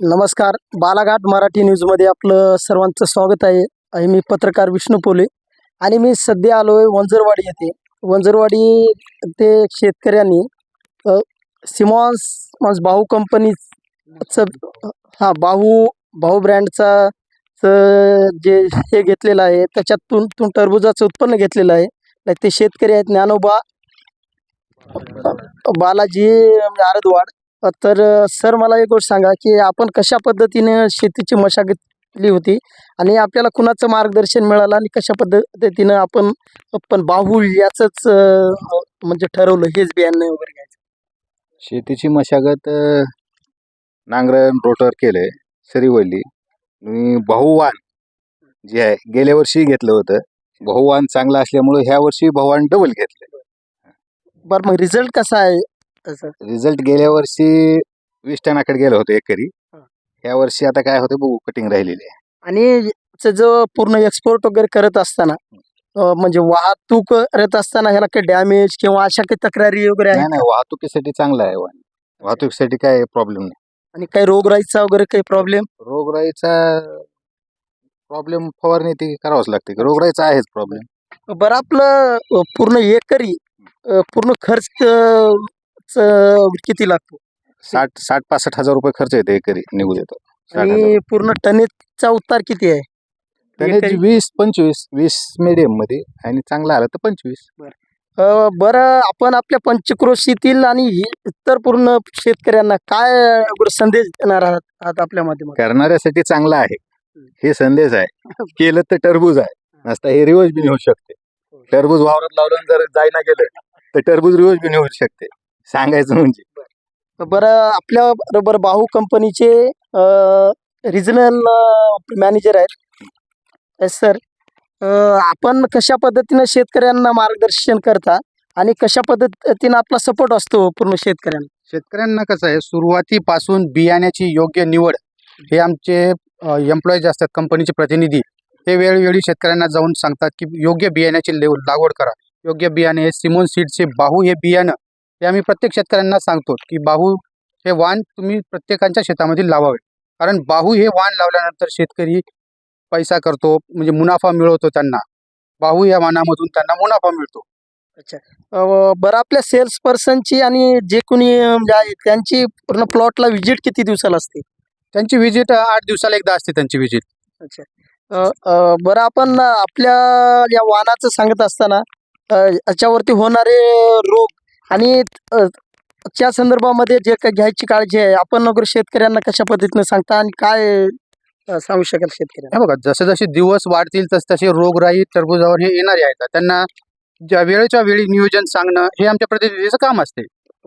नमस्कार. बालाघाट मराठी न्यूजमध्ये आपलं सर्वांचं स्वागत आहे. आणि मी पत्रकार विष्णू पोले. आणि मी सध्या आलो आहे वंजरवाडी येथे. वंजरवाडी ते शेतकऱ्यांनी सिमॉन्स मॉन्स भाऊ कंपनीचं हां भाऊ भाऊ ब्रँडचा जे हे घेतलेलं आहे त्याच्यातून तून टरबुजाचं उत्पन्न घेतलेलं आहे. ते शेतकरी आहेत ज्ञानोबा बालाजी म्हणजे आरदवाड. तर सर मला एक गोष्ट सांगा की आपण कशा पद्धतीने शेतीची मशागत केली होती आणि आपल्याला कुणाचं मार्गदर्शन मिळालं आणि कशा पद्धतीनं आपण पण बाहू याचंच म्हणजे ठरवलं हेच बियाणं वगैरे घ्यायचं? शेतीची मशागत नांगरण रोटर केलंय सरीवल्ली आणि बहुवान जे आहे गेल्या वर्षी घेतलं होतं. बहुवान चांगलं असल्यामुळे ह्या वर्षी बहुवान डबल घेतलं. बरं मग रिझल्ट कसा आहे? रिझल्ट गेल्या वर्षी वीस टनाकडे गेलं होतं एकरी. हा. ह्या वर्षी आता काय होतं बघू कटिंग राहिलेली आहे. आणि जो पूर्ण एक्सपोर्ट वगैरे करत असताना अ, म्हणजे वाहतूक करत असताना ह्याला काही डॅमेज किंवा अशा काही तक्रारी वगैरे नाही आहेत नाही वाहतुकीसाठी चांगलं आहे वाण वाहतुकीसाठी काय प्रॉब्लेम नाही. आणि काही रोगराईचा वगैरे काही प्रॉब्लेम रोगराईचा प्रॉब्लेम फवारणी ती करावंच लागते रोगराईचा आहेच प्रॉब्लेम बरं आपलं अ, पूर्ण एकरी अ, पूर्ण खर्च अ, किती लागतो? साठ साठ पासष्ट हजार रुपये खर्च येते एकरी निघू देतो आणि पूर्ण टनेजचा उतार किती आहे? एकरी? वीस पंचवीस वीस मीडियममध्ये आणि चांगला आला तर पंचवीस. अ, बरं आपण आपल्या पंचक्रोशीतील आणि इतर पूर्ण शेतकऱ्यांना काय संदेश देणार आहात आहात आपल्या माध्यमातून? करणाऱ्यासाठी चांगला आहे. हे. संदेश आहे. केलं तर टरबूज आहे. नसता हे रिवर्स बी नेऊ शकते. टरबूज वावरात लावलं आणि जर जायना गेलं तर टरबूज रिवर्स बी नेऊ शकते. सांगायचं म्हणजे. बरं. आपल्या बरोबर बाहू कंपनीचे रिजनल मॅनेजर आहेत. येस सर आपण कशा पद्धतीनं शेतकऱ्यांना मार्गदर्शन करता आणि कशा पद्धतीनं आपला सपोर्ट असतो पूर्ण शेतकऱ्यांना? शेतकऱ्यांना कसं आहे सुरुवातीपासून बियाण्याची योग्य निवड हे आमचे एम्प्लॉईज असतात कंपनीचे प्रतिनिधी. हे वेळोवेळी शेतकऱ्यांना जाऊन सांगतात की योग्य बियाण्याची लेव लागवड करा. योग्य बियाणे हे सिमोन सीडचे बाहू हे बियाणं हे आम्ही प्रत्येक शेतकऱ्यांना सांगतो की बाहू हे वाण तुम्ही प्रत्येकाच्या शेतामध्ये लावावे. कारण बाहू हे वाण लावल्यानंतर शेतकरी पैसा करतो म्हणजे मुनाफा मिळवतो त्यांना. बाहू या वाणामधून त्यांना मुनाफा मिळतो. अ, बरं आपल्या सेल्स पर्सनची आणि जे कोणी म्हणजे त्यांची पूर्ण प्लॉटला व्हिजिट किती दिवसाला असते? त्यांची व्हिजिट आठ दिवसाला एकदा असते त्यांची व्हिजिट. अच्छा. बरं आपण आपल्या या वाहनाचं सांगत असताना याच्यावरती होणारे रोग आणि त्या संदर्भामध्ये जे काही घ्यायची काळजी आहे आपण वगैरे शेतकऱ्यांना कशा पद्धतीने सांगता आणि काय सांगू शकाल शेतकऱ्यांना? हे बघा जसे जसे दिवस वाढतील तस तसे रोगराई टरबुजावर हे येणारे आहेत. त्यांना ज्या वेळेच्या वेळी नियोजन सांगणं हे आमच्या प्रतिनिधीचं काम असते.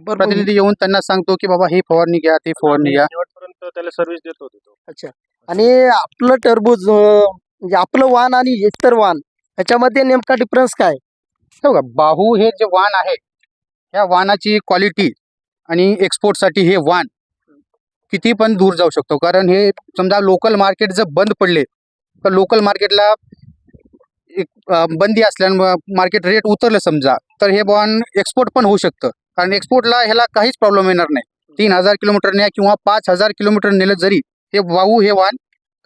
प्रतिनिधी येऊन त्यांना सांगतो की बाबा ही फवारणी घ्या ती फवारणी घ्या. शेवटपर्यंत त्याला सर्व्हिस देत होते तो आणि आपलं टरबूज म्हणजे आपलं वाहन आणि इतर वाहन ह्याच्यामध्ये नेमका डिफरन्स काय? हे बघा बाहू हे जे वाण आहे ह्या वाहनाची क्वालिटी आणि एक्सपोर्टसाठी हे वाहन किती पण दूर जाऊ शकतो. कारण हे समजा लोकल मार्केट जर बंद पडले तर लोकल मार्केटला एक बंदी असल्यानं मार्केट रेट उतरलं समजा तर हे बॉन एक्सपोर्ट पण होऊ शकतं. कारण एक्सपोर्टला ह्याला काहीच प्रॉब्लेम येणार नाही. तीन हजार किलोमीटर न्या किंवा पाच हजार किलोमीटर नेलं जरी हे वाहू हे वाण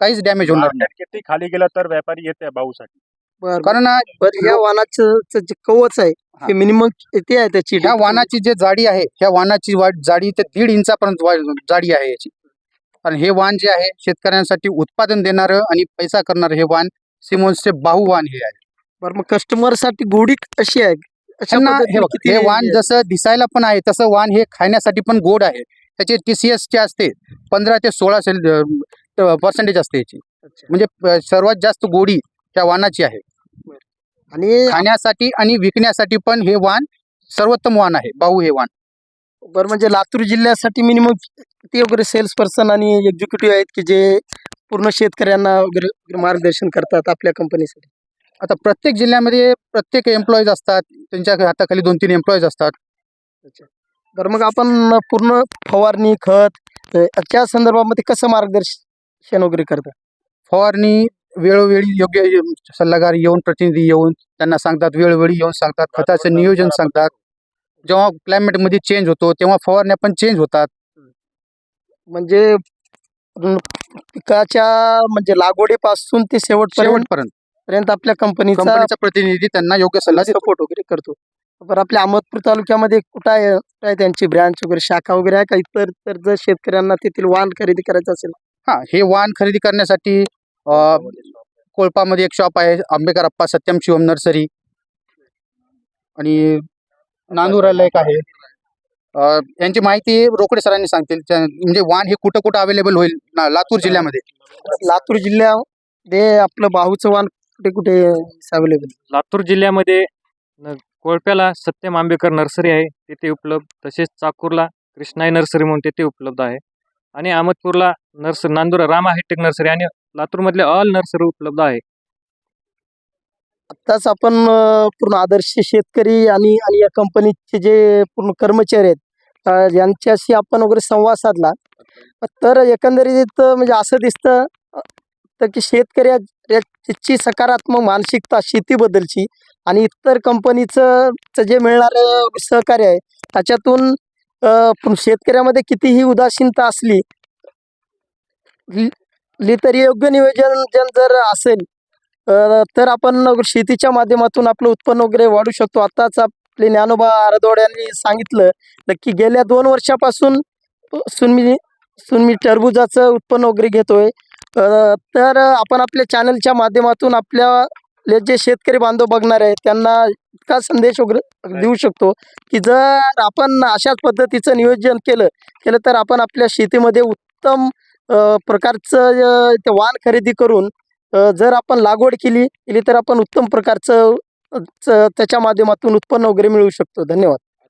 काहीच डॅमेज होणार नाही किती खाली गेला तर व्यापारी येते भाऊसाठी. कारण हा बरं ह्या वाहनाचं चं जे कवच आहे हा. ते मिनिमम किती आहे त्याची? ह्या वाणाची जे जाडी आहे ह्या वाढ जाडी ते दीड इंचापर्यंत जाडी आहे याची. आणि हे वाण जे आहे शेतकऱ्यांसाठी उत्पादन देणारं आणि पैसा करणारं हे वाण सिमोन्सचे बाहू वाण हे आहे. बरं मग कस्टमरसाठी गोडी आहे? अशा त्यांना हे वाण जसं दिसायला पण आहे तसं वाण हे खाण्यासाठी पण गोड आहे. त्याचे टी सी एस चे असते पंधरा ते सोळा सेल पर्सेंटेज असते याची. म्हणजे सर्वात जास्त गोडी त्या वाणाची आहे. आणि खाण्यासाठी आणि विकण्यासाठी पण हे वाण सर्वोत्तम वाण आहे. बाहू हे वाण. बरं म्हणजे लातूर जिल्ह्यासाठी मिनिमम किती वगैरे सेल्स पर्सन आणि एक्झिक्युटिव्ह आहेत की जे पूर्ण शेतकऱ्यांना वगैरे मार्गदर्शन करतात आपल्या कंपनीसाठी आता प्रत्येक जिल्ह्यामध्ये प्रत्येक एम्प्लॉईज असतात. त्यांच्या हाताखाली दोन तीन एम्प्लॉईज असतात. बरं मग आपण पूर्ण फवारणी खत त्या संदर्भामध्ये कसं मार्गदर्शन वगैरे करतात? फवारणी वेळोवेळी योग्य सल्लागार येऊन प्रतिनिधी येऊन त्यांना सांगतात वेळोवेळी येऊन सांगतात खताचं नियोजन सांगतात. जेव्हा क्लायमेटमध्ये चेंज होतो तेव्हा फवारण्या पण चेंज होतात. म्हणजे पिकाच्या म्हणजे लागवडीपासून ते शेवटपर्यंत शेवटपर्यंत. पर्यंत आपल्या कंपनीचा प्रतिनिधी त्यांना योग्य सल्ला सपोर्ट वगैरे करतो. बरं आपल्या अहमदपूर तालुक्यामध्ये कुठं आहे? कुठं आहे त्यांची ब्रँच वगैरे शाखा वगैरे आहे का? इतर तर जर शेतकऱ्यांना तेथील वाहन खरेदी करायचं असेल? हा हे वाहन खरेदी करण्यासाठी कोळपामध्ये एक शॉप आहे. आंबेकर अप्पा सत्यम शिवम नर्सरी. आणि नांदुराला एक आहे. अ, यांची माहिती रोकडे सरांनी सांगतील. म्हणजे वाहन हे कुठं कुठं अवेलेबल होईल? लातूर जिल्ह्यामध्ये. लातूर जिल्ह्यामध्ये आपलं बाहूचं वाहन कुठे कुठे अवेलेबल लातूर जिल्ह्यामध्ये कोळप्याला सत्यम आंबेकर नर्सरी आहे तिथे उपलब्ध. तसेच चाकूरला कृष्णाई नर्सरी म्हणून तिथे उपलब्ध आहे. आणि अहमदपूरला nurse Nandura Rama hi tech nursery आणि लातूरमधले ऑल नर्सरी उपलब्ध आहे. आत्ताच आपण अं, पूर्ण आदर्श शेतकरी आणि आणि या कंपनीचे जे पूर्ण कर्मचारी आहेत अं, यांच्याशी आपण वगैरे संवाद साधला. तर एकंदरीत म्हणजे असं दिसतं अं, तर की शेतकऱ्याची सकारात्मक मानसिकता शेतीबद्दलची आणि इतर कंपनीचं चं जे मिळणारं सहकार्य आहे त्याच्यातून शेतकऱ्यामध्ये कितीही उदासीनता असली li- तरी योग्य नियोजन जन जर असेल तर आपण शेतीच्या माध्यमातून आपलं उत्पन्न वगैरे वाढू शकतो. आताच आपले ज्ञानोबा आरदोड यांनी सांगितलं की गेल्या दोन वर्षापासून सुनमी सुनमी टरबुजाचं उत्पन्न वगैरे घेतोय. तर आपण आपल्या चॅनलच्या माध्यमातून आपल्या जे शेतकरी बांधव बघणार आहेत त्यांना इतका संदेश वगैरे देऊ शकतो की जर आपण अशाच पद्धतीचं नियोजन केलं केलं तर आपण आपल्या शेतीमध्ये उत्तम प्रकारचं ते वाहन खरेदी करून जर आपण लागवड केली केली तर आपण उत्तम प्रकारचं त्याच्या माध्यमातून उत्पन्न वगैरे मिळवू शकतो. धन्यवाद.